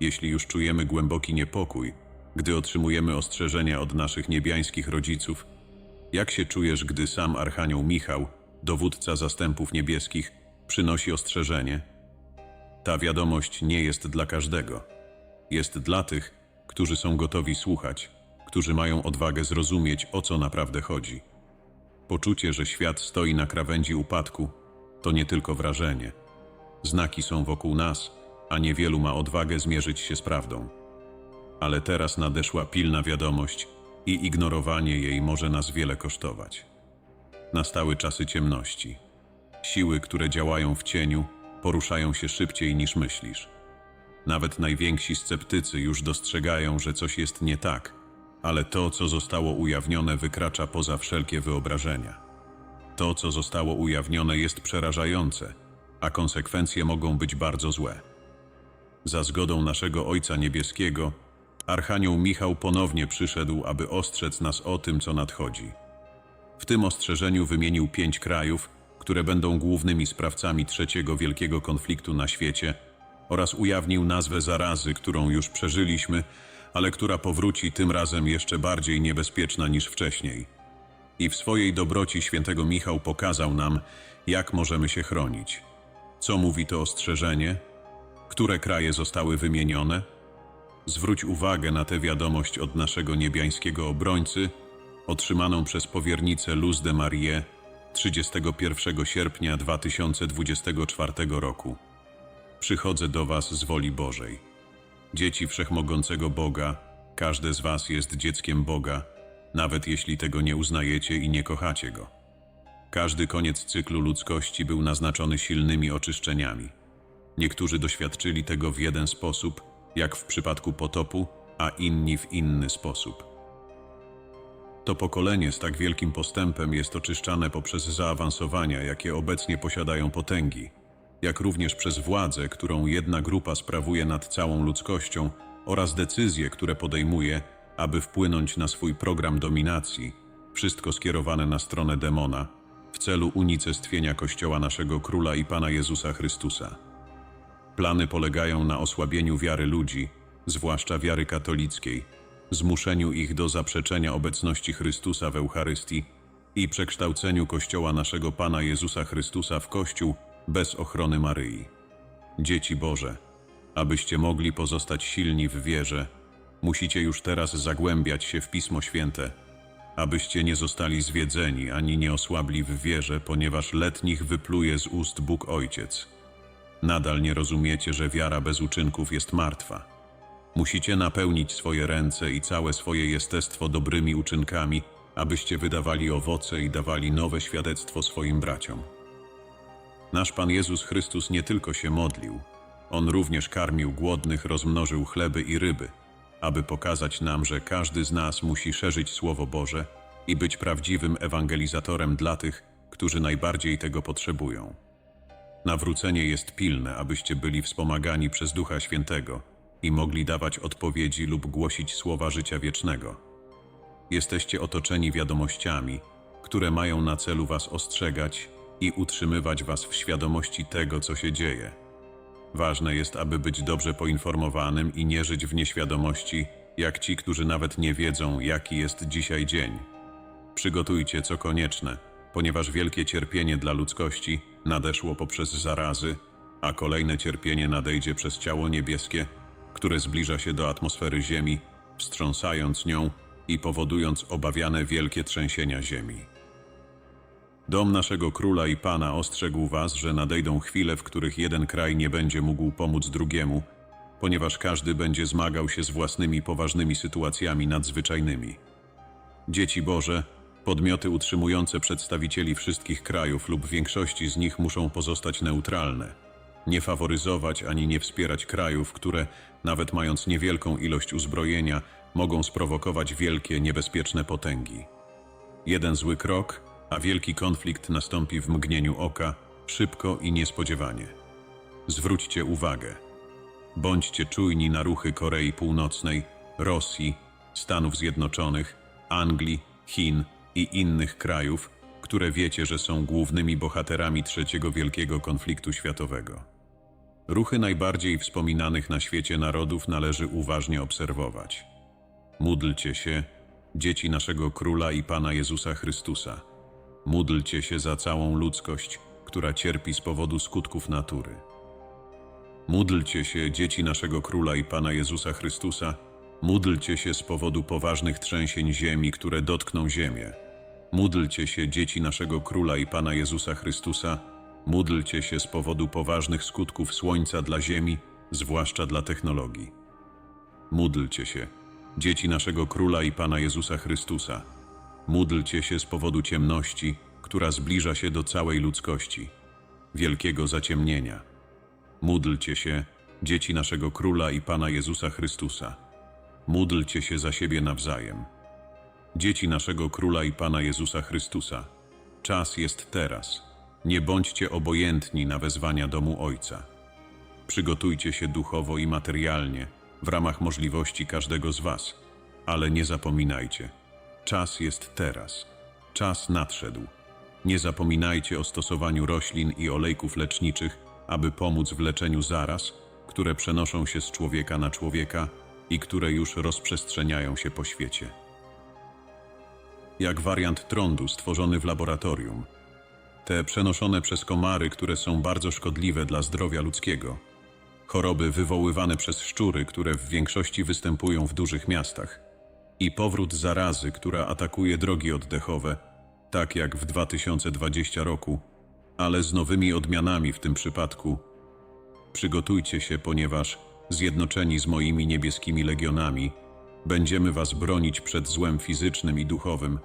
Jeśli już czujemy głęboki niepokój, gdy otrzymujemy ostrzeżenia od naszych niebiańskich rodziców, jak się czujesz, gdy sam Archanioł Michał, dowódca zastępów niebieskich, przynosi ostrzeżenie? Ta wiadomość nie jest dla każdego. Jest dla tych, którzy są gotowi słuchać, którzy mają odwagę zrozumieć, o co naprawdę chodzi. Poczucie, że świat stoi na krawędzi upadku, to nie tylko wrażenie. Znaki są wokół nas, a niewielu ma odwagę zmierzyć się z prawdą. Ale teraz nadeszła pilna wiadomość i ignorowanie jej może nas wiele kosztować. Nastały czasy ciemności. Siły, które działają w cieniu, poruszają się szybciej niż myślisz. Nawet najwięksi sceptycy już dostrzegają, że coś jest nie tak, ale to, co zostało ujawnione, wykracza poza wszelkie wyobrażenia. To, co zostało ujawnione, jest przerażające, a konsekwencje mogą być bardzo złe. Za zgodą naszego Ojca Niebieskiego, Archanioł Michał ponownie przyszedł, aby ostrzec nas o tym, co nadchodzi. W tym ostrzeżeniu wymienił pięć krajów, które będą głównymi sprawcami trzeciego wielkiego konfliktu na świecie oraz ujawnił nazwę zarazy, którą już przeżyliśmy, ale która powróci tym razem jeszcze bardziej niebezpieczna niż wcześniej. I w swojej dobroci świętego Michał pokazał nam, jak możemy się chronić. Co mówi to ostrzeżenie? Które kraje zostały wymienione? Zwróć uwagę na tę wiadomość od naszego niebiańskiego obrońcy, otrzymaną przez powiernicę Luz de Marie 31 sierpnia 2024 roku. Przychodzę do Was z woli Bożej. Dzieci wszechmogącego Boga, każde z Was jest dzieckiem Boga, nawet jeśli tego nie uznajecie i nie kochacie Go. Każdy koniec cyklu ludzkości był naznaczony silnymi oczyszczeniami. Niektórzy doświadczyli tego w jeden sposób, jak w przypadku potopu, a inni w inny sposób. To pokolenie z tak wielkim postępem jest oczyszczane poprzez zaawansowania, jakie obecnie posiadają potęgi, jak również przez władzę, którą jedna grupa sprawuje nad całą ludzkością oraz decyzje, które podejmuje, aby wpłynąć na swój program dominacji, wszystko skierowane na stronę demona, w celu unicestwienia Kościoła naszego Króla i Pana Jezusa Chrystusa. Plany polegają na osłabieniu wiary ludzi, zwłaszcza wiary katolickiej, zmuszeniu ich do zaprzeczenia obecności Chrystusa w Eucharystii i przekształceniu Kościoła naszego Pana Jezusa Chrystusa w Kościół bez ochrony Maryi. Dzieci Boże, abyście mogli pozostać silni w wierze, musicie już teraz zagłębiać się w Pismo Święte, abyście nie zostali zwiedzeni ani nie osłabli w wierze, ponieważ letnich wypluje z ust Bóg Ojciec. Nadal nie rozumiecie, że wiara bez uczynków jest martwa. Musicie napełnić swoje ręce i całe swoje jestestwo dobrymi uczynkami, abyście wydawali owoce i dawali nowe świadectwo swoim braciom. Nasz Pan Jezus Chrystus nie tylko się modlił, On również karmił głodnych, rozmnożył chleby i ryby, aby pokazać nam, że każdy z nas musi szerzyć Słowo Boże i być prawdziwym ewangelizatorem dla tych, którzy najbardziej tego potrzebują. Nawrócenie jest pilne, abyście byli wspomagani przez Ducha Świętego i mogli dawać odpowiedzi lub głosić słowa życia wiecznego. Jesteście otoczeni wiadomościami, które mają na celu Was ostrzegać i utrzymywać Was w świadomości tego, co się dzieje. Ważne jest, aby być dobrze poinformowanym i nie żyć w nieświadomości, jak ci, którzy nawet nie wiedzą, jaki jest dzisiaj dzień. Przygotujcie co konieczne, ponieważ wielkie cierpienie dla ludzkości nadeszło poprzez zarazy, a kolejne cierpienie nadejdzie przez ciało niebieskie, które zbliża się do atmosfery Ziemi, wstrząsając nią i powodując obawiane wielkie trzęsienia Ziemi. Dom naszego króla i pana ostrzegł was, że nadejdą chwile, w których jeden kraj nie będzie mógł pomóc drugiemu, ponieważ każdy będzie zmagał się z własnymi poważnymi sytuacjami nadzwyczajnymi. Dzieci Boże, podmioty utrzymujące przedstawicieli wszystkich krajów lub większości z nich muszą pozostać neutralne. Nie faworyzować ani nie wspierać krajów, które, nawet mając niewielką ilość uzbrojenia, mogą sprowokować wielkie, niebezpieczne potęgi. Jeden zły krok, a wielki konflikt nastąpi w mgnieniu oka, szybko i niespodziewanie. Zwróćcie uwagę. Bądźcie czujni na ruchy Korei Północnej, Rosji, Stanów Zjednoczonych, Anglii, Chin i innych krajów, które wiecie, że są głównymi bohaterami trzeciego wielkiego konfliktu światowego. Ruchy najbardziej wspominanych na świecie narodów należy uważnie obserwować. Módlcie się, dzieci naszego Króla i Pana Jezusa Chrystusa. Módlcie się za całą ludzkość, która cierpi z powodu skutków natury. Módlcie się, dzieci naszego Króla i Pana Jezusa Chrystusa. Módlcie się z powodu poważnych trzęsień ziemi, które dotkną ziemię. Módlcie się, dzieci naszego Króla i Pana Jezusa Chrystusa. Módlcie się z powodu poważnych skutków słońca dla ziemi, zwłaszcza dla technologii. Módlcie się, dzieci naszego Króla i Pana Jezusa Chrystusa. Módlcie się z powodu ciemności, która zbliża się do całej ludzkości, wielkiego zaciemnienia. Módlcie się, dzieci naszego Króla i Pana Jezusa Chrystusa. Módlcie się za siebie nawzajem. Dzieci naszego Króla i Pana Jezusa Chrystusa. Czas jest teraz. Nie bądźcie obojętni na wezwania domu Ojca. Przygotujcie się duchowo i materialnie, w ramach możliwości każdego z Was. Ale nie zapominajcie, czas jest teraz. Czas nadszedł. Nie zapominajcie o stosowaniu roślin i olejków leczniczych, aby pomóc w leczeniu zaraz, które przenoszą się z człowieka na człowieka i które już rozprzestrzeniają się po świecie. Jak wariant trądu stworzony w laboratorium. Te przenoszone przez komary, które są bardzo szkodliwe dla zdrowia ludzkiego. Choroby wywoływane przez szczury, które w większości występują w dużych miastach. I powrót zarazy, która atakuje drogi oddechowe, tak jak w 2020 roku, ale z nowymi odmianami w tym przypadku. Przygotujcie się, ponieważ zjednoczeni z moimi niebieskimi legionami, będziemy was bronić przed złem fizycznym i duchowym,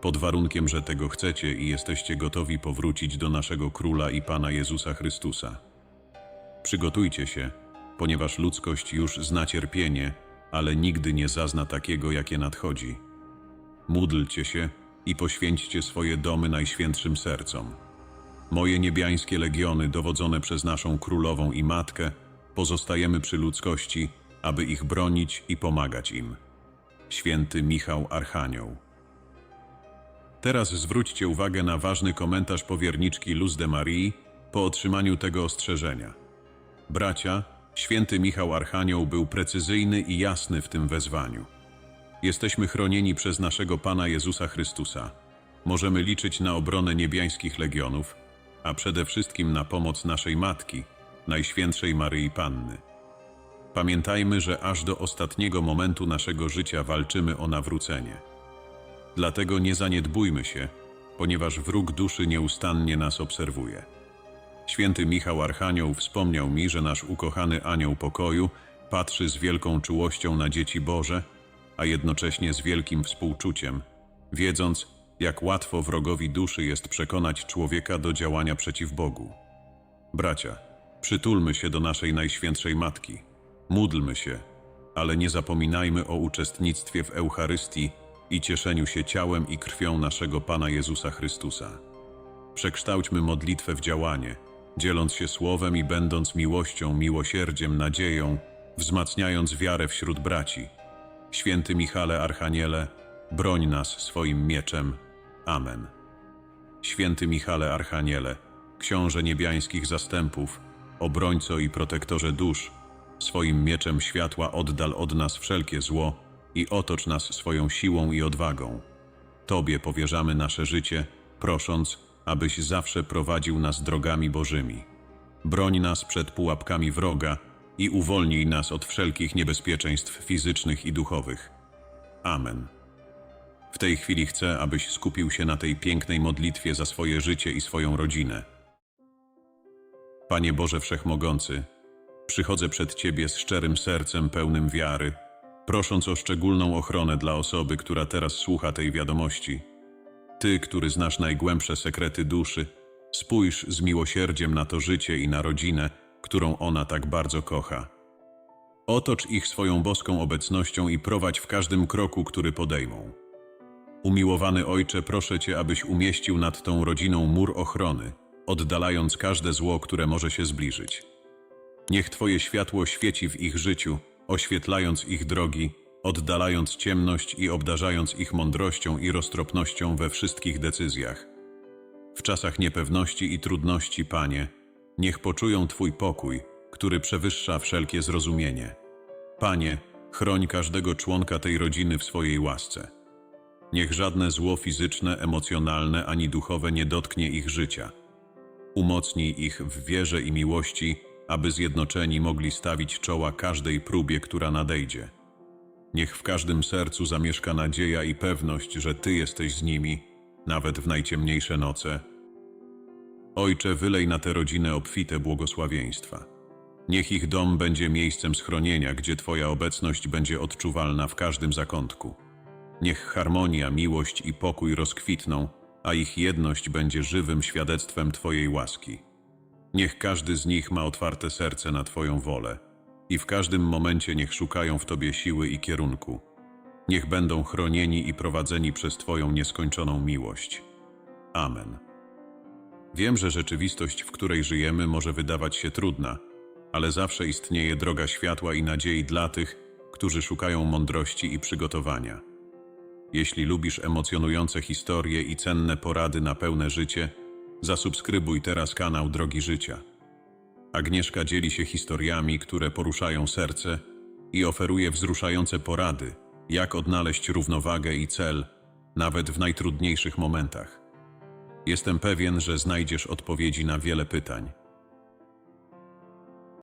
pod warunkiem, że tego chcecie i jesteście gotowi powrócić do naszego Króla i Pana Jezusa Chrystusa. Przygotujcie się, ponieważ ludzkość już zna cierpienie, ale nigdy nie zazna takiego, jakie nadchodzi. Módlcie się i poświęćcie swoje domy najświętszym sercom. Moje niebiańskie legiony, dowodzone przez naszą królową i matkę, pozostajemy przy ludzkości, aby ich bronić i pomagać im. Święty Michał Archanioł. Teraz zwróćcie uwagę na ważny komentarz powierniczki Luz de Marii po otrzymaniu tego ostrzeżenia. Bracia, święty Michał Archanioł był precyzyjny i jasny w tym wezwaniu. Jesteśmy chronieni przez naszego Pana Jezusa Chrystusa. Możemy liczyć na obronę niebiańskich legionów, a przede wszystkim na pomoc naszej Matki, Najświętszej Maryi Panny. Pamiętajmy, że aż do ostatniego momentu naszego życia walczymy o nawrócenie. Dlatego nie zaniedbujmy się, ponieważ wróg duszy nieustannie nas obserwuje. Święty Michał Archanioł wspomniał mi, że nasz ukochany anioł pokoju patrzy z wielką czułością na dzieci Boże, a jednocześnie z wielkim współczuciem, wiedząc, jak łatwo wrogowi duszy jest przekonać człowieka do działania przeciw Bogu. Bracia, przytulmy się do naszej Najświętszej Matki, módlmy się, ale nie zapominajmy o uczestnictwie w Eucharystii i cieszeniu się ciałem i krwią naszego Pana Jezusa Chrystusa. Przekształćmy modlitwę w działanie, dzieląc się słowem i będąc miłością, miłosierdziem, nadzieją, wzmacniając wiarę wśród braci. Święty Michale Archaniele, broń nas swoim mieczem. Amen. Święty Michale Archaniele, książę niebiańskich zastępów, obrońco i protektorze dusz, swoim mieczem światła oddal od nas wszelkie zło i otocz nas swoją siłą i odwagą. Tobie powierzamy nasze życie, prosząc, abyś zawsze prowadził nas drogami Bożymi. Broń nas przed pułapkami wroga i uwolnij nas od wszelkich niebezpieczeństw fizycznych i duchowych. Amen. W tej chwili chcę, abyś skupił się na tej pięknej modlitwie za swoje życie i swoją rodzinę. Panie Boże Wszechmogący, przychodzę przed Ciebie z szczerym sercem pełnym wiary, prosząc o szczególną ochronę dla osoby, która teraz słucha tej wiadomości. Ty, który znasz najgłębsze sekrety duszy, spójrz z miłosierdziem na to życie i na rodzinę, którą ona tak bardzo kocha. Otocz ich swoją boską obecnością i prowadź w każdym kroku, który podejmą. Umiłowany Ojcze, proszę Cię, abyś umieścił nad tą rodziną mur ochrony, oddalając każde zło, które może się zbliżyć. Niech Twoje światło świeci w ich życiu, oświetlając ich drogi, oddalając ciemność i obdarzając ich mądrością i roztropnością we wszystkich decyzjach. W czasach niepewności i trudności, Panie, niech poczują Twój pokój, który przewyższa wszelkie zrozumienie. Panie, chroń każdego członka tej rodziny w swojej łasce. Niech żadne zło fizyczne, emocjonalne ani duchowe nie dotknie ich życia. Umocnij ich w wierze i miłości, aby zjednoczeni mogli stawić czoła każdej próbie, która nadejdzie. Niech w każdym sercu zamieszka nadzieja i pewność, że Ty jesteś z nimi, nawet w najciemniejsze noce. Ojcze, wylej na tę rodzinę obfite błogosławieństwa. Niech ich dom będzie miejscem schronienia, gdzie Twoja obecność będzie odczuwalna w każdym zakątku. Niech harmonia, miłość i pokój rozkwitną, a ich jedność będzie żywym świadectwem Twojej łaski. Niech każdy z nich ma otwarte serce na Twoją wolę i w każdym momencie niech szukają w Tobie siły i kierunku. Niech będą chronieni i prowadzeni przez Twoją nieskończoną miłość. Amen. Wiem, że rzeczywistość, w której żyjemy, może wydawać się trudna, ale zawsze istnieje droga światła i nadziei dla tych, którzy szukają mądrości i przygotowania. Jeśli lubisz emocjonujące historie i cenne porady na pełne życie, zasubskrybuj teraz kanał Drogi Życia. Agnieszka dzieli się historiami, które poruszają serce i oferuje wzruszające porady, jak odnaleźć równowagę i cel, nawet w najtrudniejszych momentach. Jestem pewien, że znajdziesz odpowiedzi na wiele pytań.